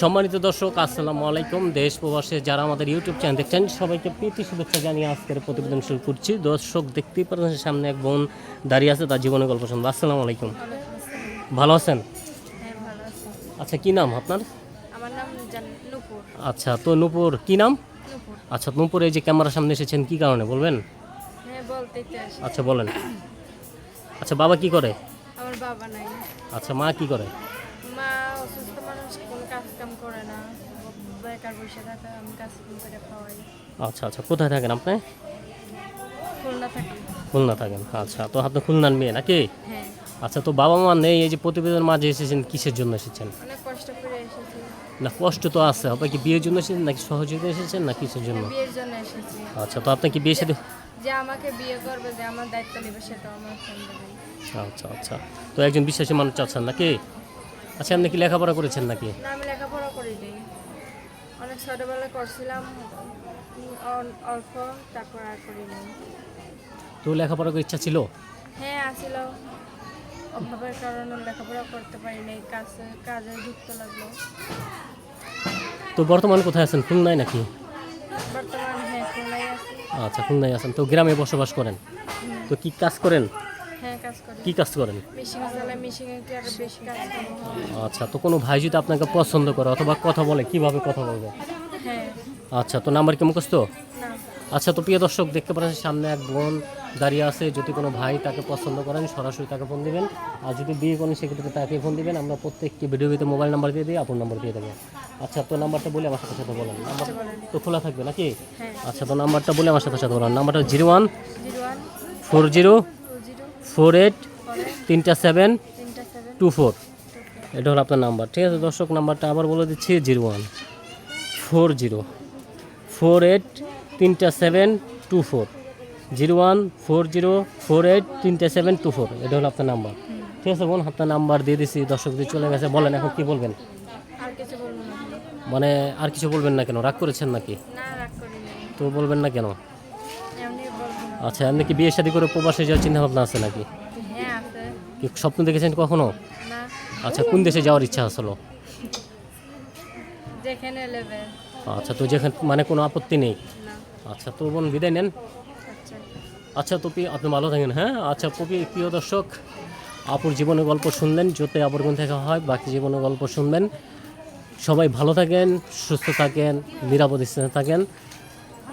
সম্মানিত দর্শক আসসালামু আলাইকুম। দেশ প্রবাসে যারা আমাদের ইউটিউব চ্যানেল দেখছেন সবাইকে প্রীতি শুভেচ্ছা জানিয়ে আজকের প্রতিবেদন শুরু করছি। দর্শক দেখতেই পাচ্ছেন সামনে এক বোন দাঁড়িয়ে আছে তার জীবনের গল্প শুনব। আসসালামু আলাইকুম। ভালো আছেন? হ্যাঁ আচ্ছা কি নাম আপনার? আচ্ছা তো নূপুর কি নাম? আচ্ছা নূপুর এই যে ক্যামেরার সামনে এসেছেন কি কারণে বলবেন? হ্যাঁ আচ্ছা বলেন। আচ্ছা বাবা কি করে? আচ্ছা মা কি করে? বেকার বসে থাকে আমি কাজ করে খাওয়াই। আচ্ছা আচ্ছা কোথায় থাকেন আপনি? খুলনা থাকি। খুলনা থাকেন আচ্ছা তো আপনি খুলনার মেয়ে নাকি? হ্যাঁ। আচ্ছা তো বাবা মা নেই এই যে প্রতিবেদন মাঝে এসেছেন কিসের জন্য এসেছেন? অনেক কষ্ট করে এসেছি। না কষ্ট তো আছে হবে কি বিয়ের জন্য এসেছেন নাকি সহযোগিতা এসেছেন না কিসের জন্য? বিয়ের জন্য এসেছি। আচ্ছা তো আপনি কি বিয়ে সাথে যে আমাকে বিয়ে করবে যে আমার দায়িত্ব নেবে সেটা আমার আচ্ছা আচ্ছা তো একজন বিশ্বাসী মানুষ চাচ্ছেন নাকি? আচ্ছা আপনি কি লেখাপড়া করেছেন নাকি? না আমি লেখাপড়া করিনি। অনেক ছোটোবেলায় করছিলাম অল্প তারপর আর করিনি। তো লেখাপড়া করার ইচ্ছা ছিল? হ্যাঁ আসিল অভাবের কারণে লেখাপড়া করতে পারিনি কাজে কাজে ঢুকতে লাগল। তো বর্তমান কোথায় আছেন? খুলনায় নাকি? বর্তমান হ্যাঁ খুলনায় আছি। আচ্ছা খুলনায় আছেন। তো গ্রামে বসবাস করেন। তো কি কাজ করেন? কি কাজ করেন? আচ্ছা তো কোনো ভাই যদি আপনাকে পছন্দ করে অথবা কথা বলে কীভাবে কথা বলবে? হ্যাঁ। আচ্ছা তো নাম্বার কি মুখস্থ? আচ্ছা তো প্রিয় দর্শক দেখতে পাচ্ছেন সামনে এক বোন দাঁড়িয়ে আছে। যদি কোনো ভাই তাকে পছন্দ করেন সরাসরি তাকে ফোন দিবেন। আর যদি বিয়ে করেন সেক্ষেত্রে তাকে ফোন দিবেন। আমরা প্রত্যেককে ভিডিও ভিতরে মোবাইল নাম্বার দিয়ে দিই আপন নাম্বার দিয়ে দেবো। আচ্ছা তো নাম্বারটা বলে আমার সাথে সাথে বলেন। নাম্বার তো খোলা থাকবে নাকি? হ্যাঁ। আচ্ছা তো নাম্বারটা বলে আমার সাথে সাথে বলেন। নাম্বারটা zero one four zero four eight তিনটা সেভেন টু ফোর। এটা হলো আপনার নাম্বার ঠিক আছে? দর্শক নাম্বারটা আবার বলে দিচ্ছি zero one. Four zero. Four eight তিনটা seven two four. Zero one four zero four eight তিনটা সেভেন টু ফোর। এটা হলো আপনার নাম্বার। ঠিক আছে বোন? আপনার নাম্বার দিয়ে দিছি দর্শক দিয়ে চলে গেছে বলেন এখন কি বলবেন? মানে আর কিছু বলবেন না কেন? রাগ করেছেন নাকি? তো বলবেন না কেন? আচ্ছা আপনি কি বিয়ে শাদী করে প্রবাসে যাওয়ার চিন্তা ভাবনা আছে নাকি? হ্যাঁ কি স্বপ্ন দেখেছেন কখনো? আচ্ছা কোন দেশে যাওয়ার ইচ্ছা আসলো? আচ্ছা তো যেখানে মানে কোনো আপত্তি নেই? আচ্ছা তো বোন বিদায় নেন। আচ্ছা। আচ্ছা তো প্রিয়- আপনি ভালো থাকেন হ্যাঁ? আচ্ছা কবি প্রিয় দর্শক আপুর জীবনের গল্প শুনলেন যতে আপুর কোন থেকে হয় বাকি জীবনের গল্প শুনবেন। সবাই ভালো থাকেন সুস্থ থাকেন নিরাপদ স্থানে থাকেন।